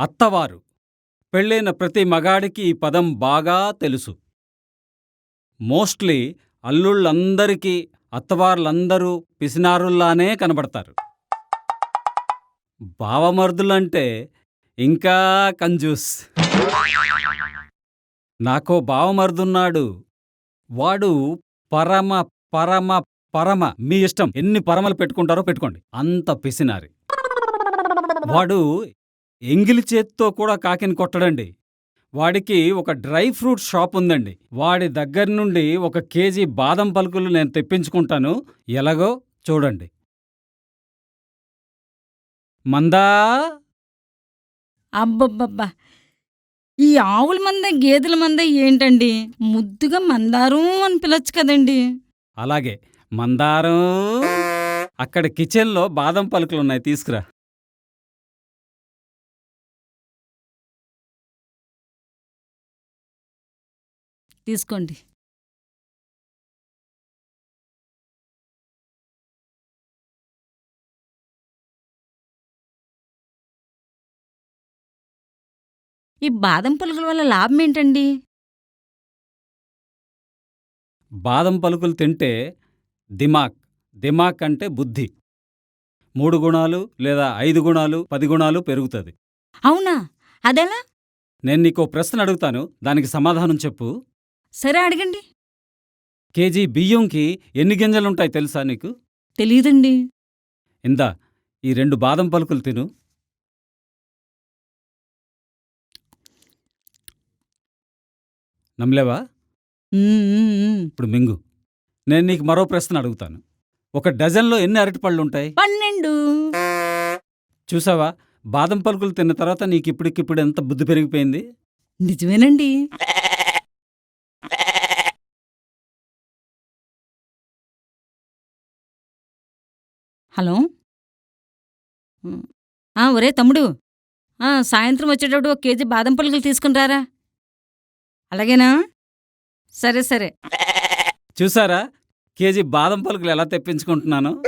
అత్తవారు. పెళ్ళైన ప్రతి మగాడికి ఈ పదం బాగా తెలుసు. మోస్ట్లీ అల్లుళ్ళందరికీ అత్తవార్లందరూ పిసినారుల్లానే కనబడతారు. బావమర్దులంటే ఇంకా కంజూస్. నాకో బావమర్దున్నాడు. వాడు పరమ పరమ పరమ మీ ఇష్టం. ఎన్ని పరమలు పెట్టుకుంటారో పెట్టుకోండి. అంత పిసినారి. వాడు ఎంగిలి చేత్తో కూడా కాకిని కొట్టడండి. వాడికి ఒక డ్రై ఫ్రూట్ షాప్ ఉందండి. వాడి దగ్గర నుండి ఒక కేజీ బాదం పలుకులు నేను తెప్పించుకుంటాను. ఎలాగో చూడండి. మందా! అబ్బబ్బబ్బా! ఈ ఆవుల మంద గేదెల మంద ఏంటండి? ముద్దుగా మందారం అని పిలవచ్చు కదండి. అలాగే. మందారం! అక్కడ కిచెన్లో బాదం పలుకులు ఉన్నాయి తీసుకురా. తీసుకోండి. ఈ బాదం పలుకుల వల్ల లాభం ఏంటండి? బాదం పలుకులు తింటే దిమాక్ దిమాక్ అంటే బుద్ధి. మూడు గుణాలు లేదా ఐదు గుణాలు పది గుణాలు పెరుగుతుంది. అవునా? అదెలా? నేను నీకో ప్రశ్న అడుగుతాను దానికి సమాధానం చెప్పు. సరే అడగండి. కేజీ బియ్యంకి ఎన్ని గింజలుంటాయి తెలుసా నీకు? తెలియదండి ఇందా ఈ రెండు బాదం పలుకులు తిను. నమ్మలేవా. ఇప్పుడు మింగు. నేను నీకు మరో ప్రశ్న అడుగుతాను. ఒక డజన్లో ఎన్ని అరటిపళ్ళు ఉంటాయి పన్నెండు. చూసావా? బాదం పలుకులు తిన్న తర్వాత నీకు ఇప్పటికిప్పుడు ఎంత బుద్ధి పెరిగిపోయింది? నిజమేనండి. హలో? ఆ, ఒరే తమ్ముడు. ఆ, సాయంత్రం వచ్చేటప్పుడు ఒక కేజీ బాదం పలుకులు తీసుకుని రారా అలాగేనా? సరే సరే. చూసారా? కేజీ బాదం పలుకులు ఎలా తెప్పించుకుంటున్నాను?